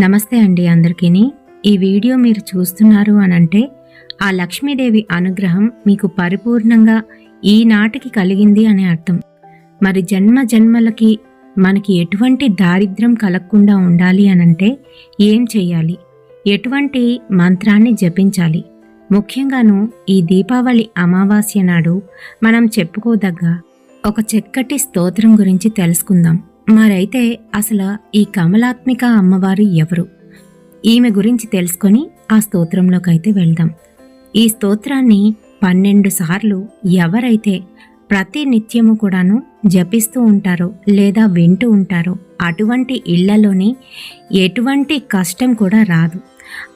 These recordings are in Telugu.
నమస్తే అండి అందరికీ ఈ వీడియో మీరు చూస్తున్నారు అనంటే ఆ లక్ష్మీదేవి అనుగ్రహం మీకు పరిపూర్ణంగా ఈనాటికి కలిగింది అనే అర్థం. మరి జన్మ జన్మలకి మనకి ఎటువంటి దారిద్ర్యం కలగకుండా ఉండాలి అనంటే ఏం చెయ్యాలి? ఎటువంటి మంత్రాన్ని జపించాలి? ముఖ్యంగాను ఈ దీపావళి అమావాస్య నాడు మనం చెప్పుకోదగ్గ ఒక చక్కటి స్తోత్రం గురించి తెలుసుకుందాం. మరైతే అసలు ఈ కమలాత్మిక అమ్మవారు ఎవరు? ఈమె గురించి తెలుసుకొని ఆ స్తోత్రంలోకైతే వెళ్దాం. ఈ స్తోత్రాన్ని పన్నెండు సార్లు ఎవరైతే ప్రతి నిత్యము కూడాను జపిస్తూ ఉంటారో లేదా వింటూ ఉంటారో అటువంటి ఇళ్ళలోనే ఎటువంటి కష్టం కూడా రాదు.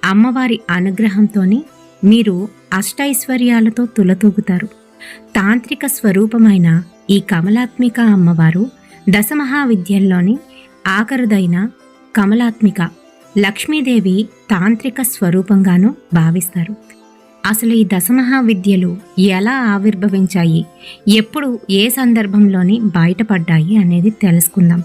అమ్మవారి అనుగ్రహంతోని మీరు అష్టైశ్వర్యాలతో తులతూగుతారు. తాంత్రిక స్వరూపమైన ఈ కమలాత్మిక అమ్మవారు దశమహావిద్యల్లోని ఆఖరుదైన కమలాత్మిక లక్ష్మీదేవి తాంత్రిక స్వరూపంగాను భావిస్తారు. అసలు ఈ దశమహావిద్యలు ఎలా ఆవిర్భవించాయి? ఎప్పుడు ఏ సందర్భంలోని బయటపడ్డాయి అనేది తెలుసుకుందాం.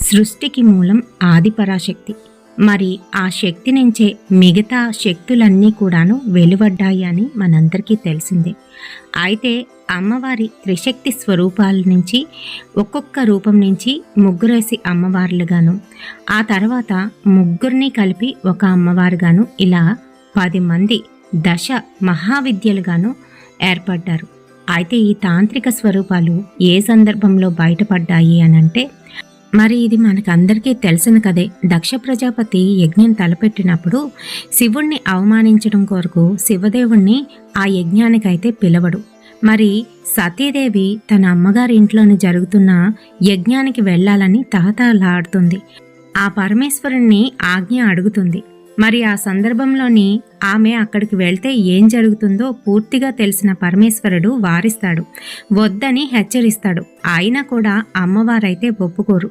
సృష్టికి మూలం ఆదిపరాశక్తి మరి ఆ శక్తి నుంచే మిగతా శక్తులన్నీ కూడాను వెలువడ్డాయి అని మనందరికీ తెలిసిందే. అయితే అమ్మవారి త్రిశక్తి స్వరూపాల నుంచి ఒక్కొక్క రూపం నుంచి ముగ్గురేసి అమ్మవార్లుగాను ఆ తర్వాత ముగ్గురిని కలిపి ఒక అమ్మవారుగాను ఇలా పది మంది దశ మహావిద్యలుగాను ఏర్పడ్డారు. అయితే ఈ తాంత్రిక స్వరూపాలు ఏ సందర్భంలో బయటపడ్డాయి అనంటే మరి ఇది మనకందరికీ తెలిసిన కదే దక్ష ప్రజాపతి యజ్ఞం తలపెట్టినప్పుడు శివుణ్ణి అవమానించడం కొరకు శివదేవుణ్ణి ఆ యజ్ఞానికైతే పిలవడు. మరి సతీదేవి తన అమ్మగారి ఇంట్లోని జరుగుతున్న యజ్ఞానికి వెళ్ళాలని తహతహలాడుతుంది. ఆ పరమేశ్వరుణ్ణి ఆజ్ఞ అడుగుతుంది. మరి ఆ సందర్భంలోని ఆమె అక్కడికి వెళ్తే ఏం జరుగుతుందో పూర్తిగా తెలిసిన పరమేశ్వరుడు వారిస్తాడు వద్దని హెచ్చరిస్తాడు. అయినా కూడా అమ్మవారైతే ఒప్పుకోరు.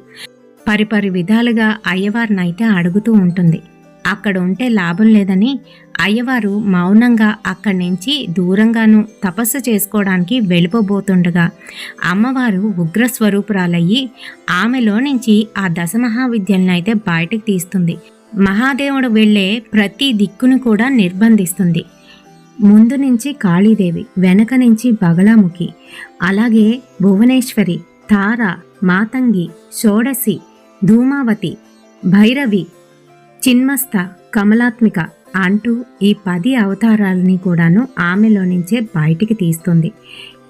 పరిపరి విధాలుగా అయ్యవారినైతే అడుగుతూ ఉంటుంది. అక్కడ ఉంటే లాభం లేదని అయ్యవారు మౌనంగా అక్కడి నుంచి దూరంగాను తపస్సు చేసుకోవడానికి వెళ్ళిపోబోతుండగా అమ్మవారు ఉగ్రస్వరూపురాలయ్యి ఆమెలో నుంచి ఆ దశమహావిద్యలను అయితే బయటకు తీస్తుంది. మహాదేవుడు వెళ్ళే ప్రతి దిక్కును కూడా నిర్బంధిస్తుంది. ముందు నుంచి కాళీదేవి వెనక నుంచి బగలాముఖి అలాగే భువనేశ్వరి తార మాతంగి షోడసి ధూమావతి భైరవి చిన్మస్త కమలాత్మిక అంటూ ఈ పది అవతారాలని కూడాను ఆమెలో నుంచే బయటికి తీస్తుంది.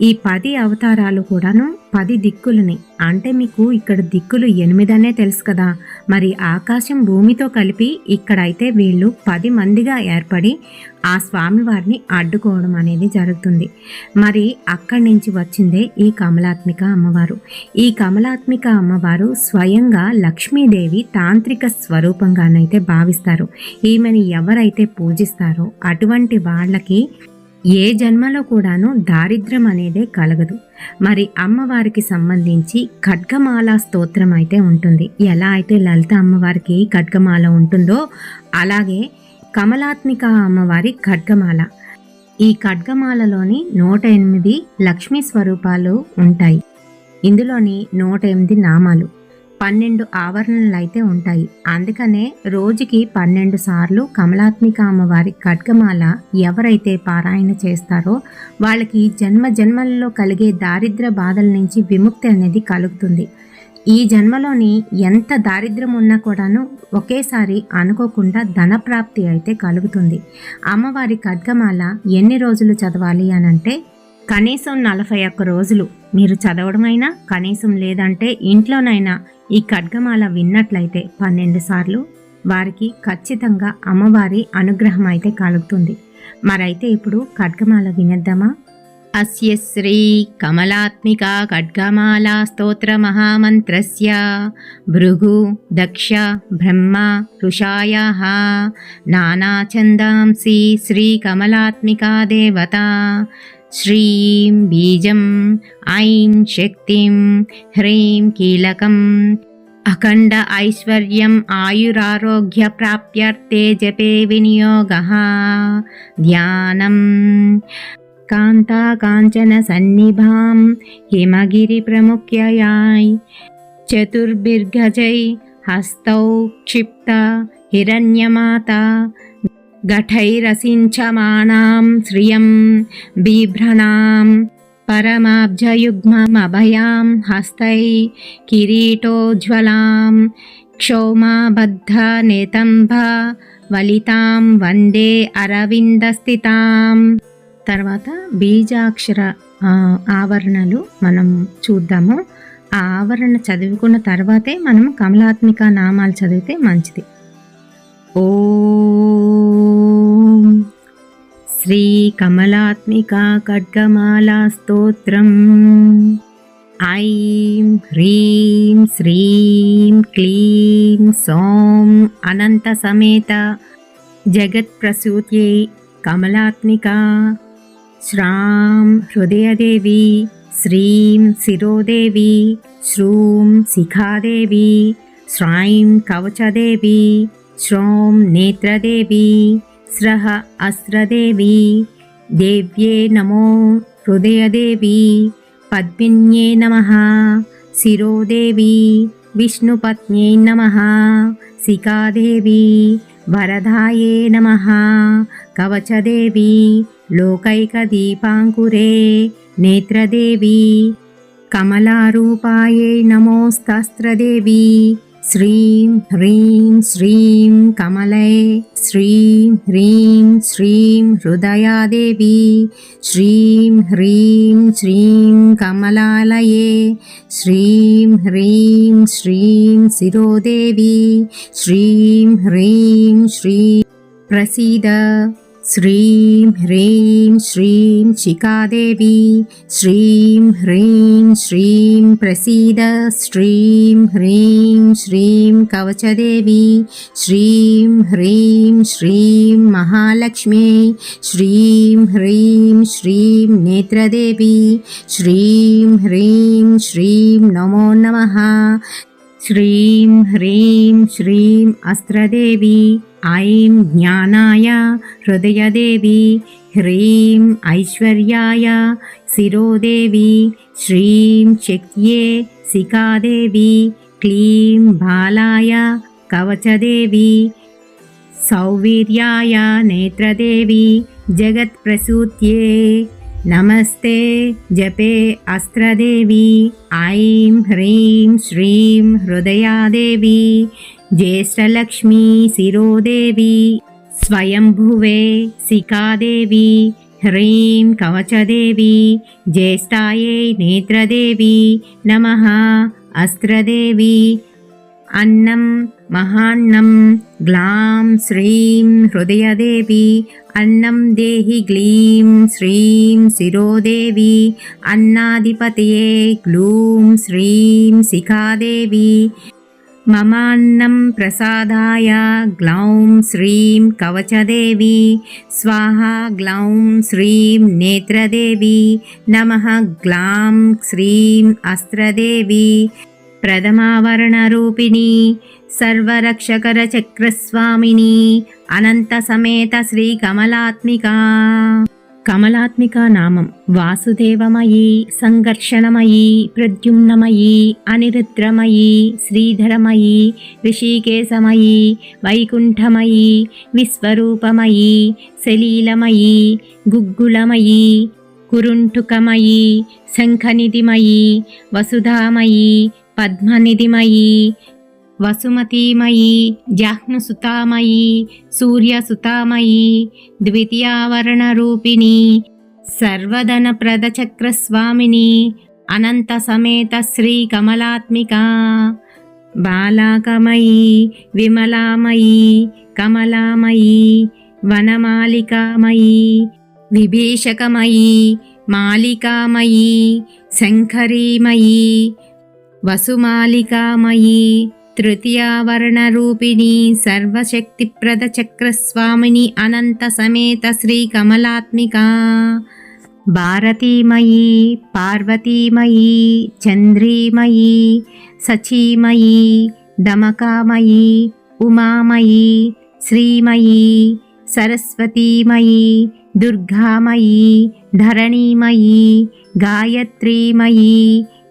ఈ పది అవతారాలు కూడాను పది దిక్కులని. అంటే మీకు ఇక్కడ దిక్కులు ఎనిమిదనే తెలుసు కదా. మరి ఆకాశం భూమితో కలిపి ఇక్కడైతే వీళ్ళు పది మందిగా ఏర్పడి ఆ స్వామివారిని అడ్డుకోవడం అనేది జరుగుతుంది. మరి అక్కడి నుంచి వచ్చిందే ఈ కమలాత్మిక అమ్మవారు. ఈ కమలాత్మిక అమ్మవారు స్వయంగా లక్ష్మీదేవి తాంత్రిక స్వరూపంగానైతే భావిస్తారు. ఈమెను ఎవరైతే పూజిస్తారో అటువంటి వాళ్ళకి ఏ జన్మలో కూడాను దారిద్ర్యం అనేదే కలగదు. మరి అమ్మవారికి సంబంధించి ఖడ్గమాల స్తోత్రం అయితే ఉంటుంది. ఎలా అయితే లలిత అమ్మవారికి ఖడ్గమాల ఉంటుందో అలాగే కమలాత్మిక అమ్మవారి ఖడ్గమాల. ఈ ఖడ్గమాలలోని నూట ఎనిమిది లక్ష్మీ స్వరూపాలు ఉంటాయి. ఇందులోని నూట ఎనిమిది నామాలు. పన్నెండు ఆవరణలు అయితే ఉంటాయి. అందుకనే రోజుకి పన్నెండు సార్లు కమలాత్మిక అమ్మవారి ఖడ్గమాల ఎవరైతే పారాయణ చేస్తారో వాళ్ళకి జన్మ జన్మలలో కలిగే దారిద్ర బాధల నుంచి విముక్తి అనేది కలుగుతుంది. ఈ జన్మలోని ఎంత దారిద్ర్యం ఉన్నా కూడాను ఒకేసారి అనుకోకుండా ధనప్రాప్తి అయితే కలుగుతుంది. అమ్మవారి ఖడ్గమాల ఎన్ని రోజులు చదవాలి అనంటే కనీసం నలభై ఒక్క రోజులు మీరు చదవడమైనా కనీసం లేదంటే ఇంట్లోనైనా ఈ ఖడ్గమాల విన్నట్లయితే పన్నెండు సార్లు వారికి ఖచ్చితంగా అమ్మవారి అనుగ్రహం అయితే కలుగుతుంది. మరైతే ఇప్పుడు ఖడ్గమాల వినేద్దామా? అస్య శ్రీ కమలాత్మిక ఖడ్గమాల స్తోత్ర మహామంత్రస్య. భృగు దక్ష బ్రహ్మ ఋషాయా. నానాచందాంసి శ్రీ కమలాత్మికా దేవత. श्रीं बीजम् ऐं शक्तिं ह्रीं कीलकम्। अखण्ड ऐश्वर्यम् आयुरारोग्यप्राप्त्यर्थे जपे विनियोगः। ध्यानम्। कान्ताकाञ्चनसन्निभां हिमगिरिप्रमुख्ययाय। चतुर्भिर्गजै हस्तौ क्षिप्ता हिरण्यमाता। గఠైరసించమానాం శ్రియం బిభ్రణాం పరమాబ్జయుగ్మమభయాం హస్తై కిరీటోజ్వలాం క్షోమాబద్ధ నేతంభ వలితాం వందే అరవిందస్థితాం తర్వాత బీజాక్షర ఆవరణలు మనం చూద్దాము. ఆ ఆవరణ చదువుకున్న తర్వాతే మనం కమలాత్మిక నామాలు చదివితే మంచిది. ఓం శ్రీ కమలాత్మిక ఖడ్గమాలా స్తోత్రం. ఐం హ్రీం శ్రీం క్లీం సోం అనంత సమేత జగత్ప్రసూత్యై కమలాత్మిక. శ్రాం హృదయదేవి శ్రీం శిరోదేవి శ్రూం శిఖాదేవి శ్రాం కవచదేవి శ్రోం నేత్రదేవి స్రహ అస్రదేవి దేవ్యే నమో హృదయదేవి పద్మిన్యే నమ శిరోదేవి విష్ణుపత్న్యై నమ శిఖాదేవి వరదాయే నమ కవచదేవి లోకైకదీపాంకురే श्रीं ह्रीं श्रीं कमलये श्रीं ह्रीं श्रीं हृदयादेवी श्रीं ह्रीं श्रीं कमलालये श्रीं ह्रीं श्रीं शिरोदेवी श्रीं ह्रीं श्रीं प्रसीद। श्रीं ह्रीं श्रीं शिकादेवी श्रीं ह्रीं श्रीं प्रसीद श्रीं ह्रीं श्रीं कवचदेवी श्रीं ह्रीं श्रीं महालक्ष्मी श्रीं ह्रीं श्रीं नेत्रदेवी श्रीं ह्रीं श्रीं नमो नमः। श्रीं ह्रीं श्रीं अस्त्रदेवी ऐं ज्ञानाय हृदयदेवी ह्रीं ऐश्वर्याय शिरोदेवी श्रीं शक्त्यै सिकादेवी क्लीं बालाय कवचदेवी सौवीर्याय नेत्रदेवी जगत्प्रसूत्ये నమస్తే జపే అస్త్రదేవి. ఐం హ్రీం శ్రీం హృదయాదేవి. జ్యేష్ఠలక్ష్మీ శిరోదేవి. స్వయంభువే శిఖాదేవి. హ్రీం కవచదేవి. జ్యేష్ఠాయై నేత్రదేవి. నమ అస్త్రదేవి. అన్నం మహాన్నం గ్లాం శ్రీం హృదయదేవి అన్నం దేహి గ్లీం శ్రీం శిరోదేవి అన్నాధిపతయే గ్లూం శ్రీం శిఖాదేవి మమాన్నం ప్రసాదాయ గ్లౌం శ్రీం కవచదేవి స్వాహ గ్లౌం శ్రీం నేత్రదేవి నమ గ్లాం శ్రీం అస్త్రదేవి ప్రథమావరణరూపిణి సర్వరక్షకర చక్రస్వామిని అనంత సమేత శ్రీ కమలాత్మిక కమలాత్మిక నామం వాసుదేవమయీ సంఘర్షణమయీ ప్రద్యుమ్నమయీ అనిరుద్రమయీ శ్రీధరమయీ ఋషికేశమయీ వైకుంఠమయీ విశ్వరూపమయీ సలీలమయీ గుగ్గులమయీ కురుంఠుకమయీ శంఖనిధిమయీ వసుధామయీ పద్మనిధిమయీ వసుమతీమయీ జాహ్నుసుతామయీ సూర్యసుతామయీ ద్వితీయావరణరూపిణి సర్వధనప్రద చక్రస్వామిని అనంత సమేత శ్రీ కమలాత్మిక బాలాకమయీ విమలామయీ కమలామయీ వనమాలికామయీ విభీషకమయీ మాలికామయీ శంకరీమయీ వసుమాలికామయీ తృతీయావరణరూపిణి సర్వశక్తిప్రద చక్రస్వామిని అనంత సమేత శ్రీ కమలాత్మిక భారతీమయీ పార్వతీమయీ చంద్రీమయీ సచీమయీ దమకామయీ ఉమామయీ శ్రీమయీ సరస్వతీమయీ దుర్గామయీ ధరణీమయీ గాయత్రీమయీ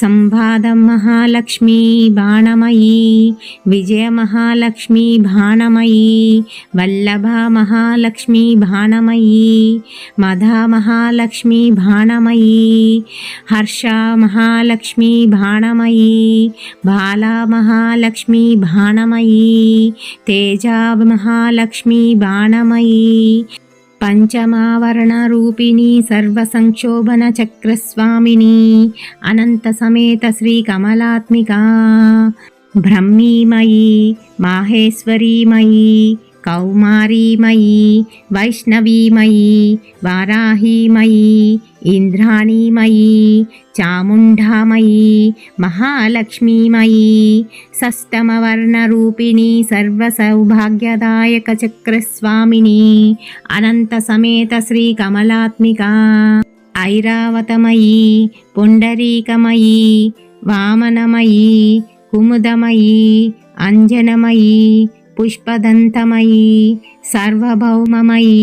संवाद महालक्ष्मी विजयमहालक्ष्मी भाणमयी वल्लभा महालक्ष्मी भाणमयी मधा महालक्ष्मी भाणमयी हर्षा महालक्ष्मी भाणमयी बाला महालक्ष्मी भाणमयी तेजा महालक्ष्मी बाणमयी మహాలక్ష్మి బాణమయీ బాలా మహాలక్ష్మి పంచమావరణ రూపిణి సర్వసంక్షోభన చక్రస్వామిని అనంత సమేత శ్రీ కమలాత్మిక బ్రహ్మీమయీ మాహేశ్వరీమయీ కౌమారీమయీ వైష్ణవీమయీ వారాహీమయీ ఇంద్రాణీమయీ చాముండామయీ మహాలక్ష్మీమయీ షష్టమవర్ణరూపిణి సర్వసౌభాగ్యదాయక చక్రస్వామిని అనంత సమేత శ్రీ కమలాత్మిక ఐరావతమయీ పుండరీకమయీ వామనమయీ కుముదమయీ అంజనమయీ పుష్పదంతమయీ సార్వభౌమమయీ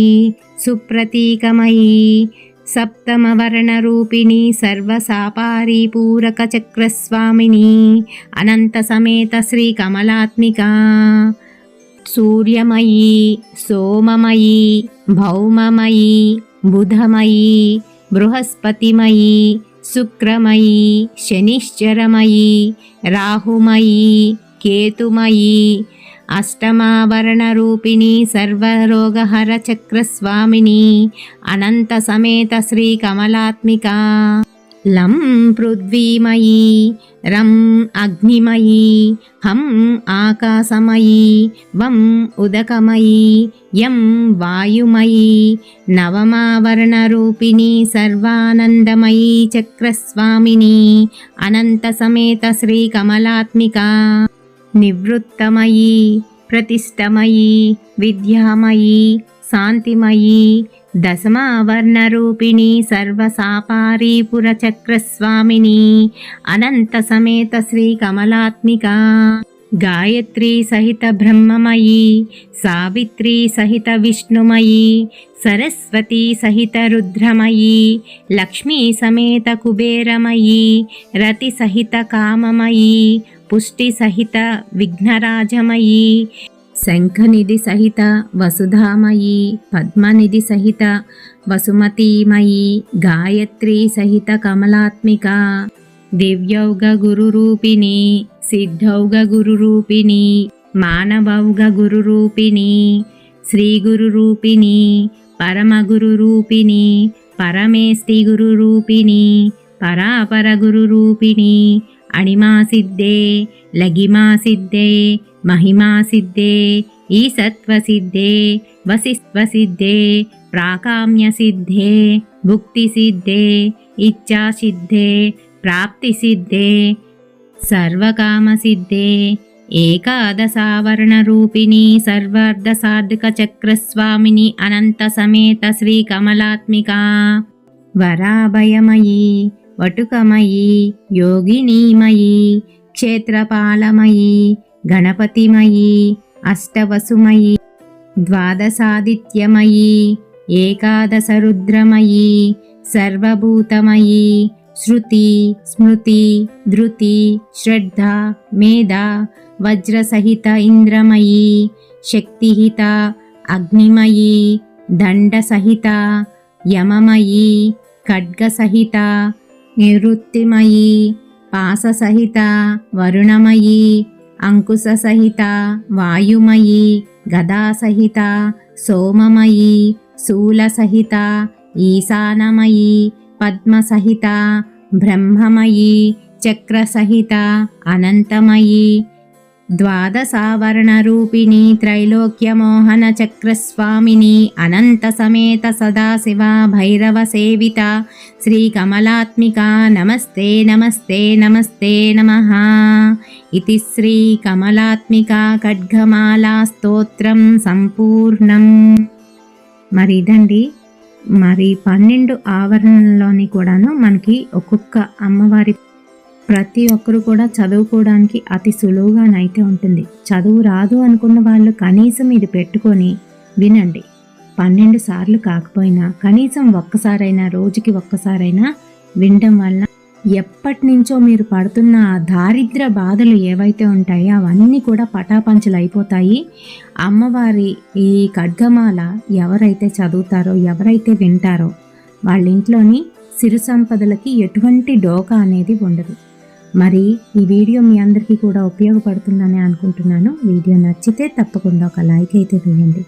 సుప్రతీకమయీ సప్తమవర్ణరూపిణి సర్వసాపారీపూరక చక్రస్వామిని అనంత సమేత శ్రీ కమలాత్మిక సూర్యమయీ సోమమయీ భౌమమయీ బుధమయీ బృహస్పతిమయీ శుక్రమయీ శనిశ్చరమయీ రాహుమయీ కేతుమయీ అష్టమావరణరూపిణి సర్వరోగహర చక్రస్వామిని అనంత సమేత శ్రీ కమలాత్మిక లం పృథ్వీమయీ రం అగ్నిమయీ హం ఆకాశమయీ వం ఉదకమయీ యం వాయుమయీ నవమావరణరూపిణి సర్వానందమయీ చక్రస్వామిని అనంత సమేత శ్రీ కమలాత్మిక నివృత్తమయీ ప్రతిష్టమయీ విద్యామయీ శాంతిమయీ దశమావర్ణరూపిణి సర్వసాపారీపుర చక్రస్వామిని అనంత సమేత శ్రీ కమలాత్మిక గాయత్రీ సహిత బ్రహ్మమయీ సావిత్రీ సహిత విష్ణుమయీ సరస్వతీ సహిత రుద్రమయీ లక్ష్మీ సమేత కుబేరమయీ రతి సహిత కామమయీ పుష్టి సహిత విఘ్నరాజమయీ శంఖనిధి సహిత వసుధామయీ పద్మనిధి సహిత వసుమతీమయీ గాయత్రీ సహిత కమలాత్మిక దివ్యౌగ గురురూపిణి సిద్ధౌగ గురురూపిణి మానవౌగ గురురూపిణి శ్రీ గురురూపిణి పరమగురురూపిణి పరమేష్టి గురురూపిణి పరాపర గురురూపిణి అణిమా సిద్ధే లగిమా సిద్ధే మహిమా సిద్ధే ఈసత్వ సిద్ధే వసిస్వ సిద్ధే ప్రాకామ్య సిద్ధే భుక్తి సిద్ధే ఇచ్చా సిద్ధే ప్రాప్తి సిద్ధే సర్వకామ సిద్ధే ఏకాదశావరణ రూపిణి సర్వార్ధ సాధక చక్రస్వామిని అనంత సమేత శ్రీ కమలాత్మిక వరాభయమయీ. వటుకమయీ యోగినీమయీ క్షేత్రపాలమయీ గణపతిమయీ అష్టవసుమయీ ద్వాదశాదిత్యమయీ ఏకాదశరుద్రమయీ సర్వభూతమయీ శృతి స్మృతి ధృతి శ్రద్ధ మేధ వజ్రసహిత ఇంద్రమయీ శక్తిహిత అగ్నిమయీ దండసహిత యమమయీ ఖడ్గసహిత నివృత్తిమయీ పాససహిత వరుణమయీ అంకుశ సహిత వాయుమయీ గదాసహిత సోమమయీ శూలసహిత ఈశానమయీ పద్మసహిత బ్రహ్మమయీ చక్రసహిత అనంతమయీ ద్వాదశావరణరూపిణి త్రైలోక్యమోహన చక్రస్వామిని అనంత సమేత సదాశివ భైరవ సేవిత శ్రీ కమలాత్మిక నమస్తే నమస్తే నమస్తే నమ. ఇది శ్రీ కమలాత్మిక ఖడ్గమాలా స్తోత్రం సంపూర్ణం. మరి ఇదండి మరి పన్నెండు ఆవరణలోని కూడాను మనకి ఒక్కొక్క అమ్మవారి ప్రతి ఒక్కరు కూడా చదువుకోవడానికి అతి సులువుగానైతే ఉంటుంది. చదువు రాదు అనుకున్న వాళ్ళు కనీసం ఇది పెట్టుకొని వినండి. పన్నెండు సార్లు కాకపోయినా కనీసం ఒక్కసారైనా రోజుకి ఒక్కసారైనా వినడం వల్ల ఎప్పటి నుంచో మీరు పడుతున్న ఆ దారిద్ర బాధలు ఏవైతే ఉంటాయో అవన్నీ కూడా పటాపంచలు అయిపోతాయి. అమ్మవారి ఈ ఖడ్గమాల ఎవరైతే చదువుతారో ఎవరైతే వింటారో వాళ్ళ ఇంట్లోని సిరు సంపదలకి ఎటువంటి డోకా అనేది ఉండదు. మరి ఈ వీడియో మీ అందరికీ కూడా ఉపయోగపడుతుందని అనుకుంటున్నాను. వీడియో నచ్చితే తప్పకుండా ఒక లైక్ అయితే వేయండి.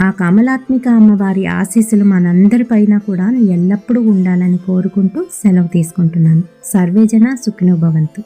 ఆ కమలాత్మిక అమ్మవారి ఆశీస్సులు మనందరిపైన కూడా ఎల్లప్పుడూ ఉండాలని కోరుకుంటూ సెలవు తీసుకుంటున్నాను. సర్వేజన సుఖినోభవంతు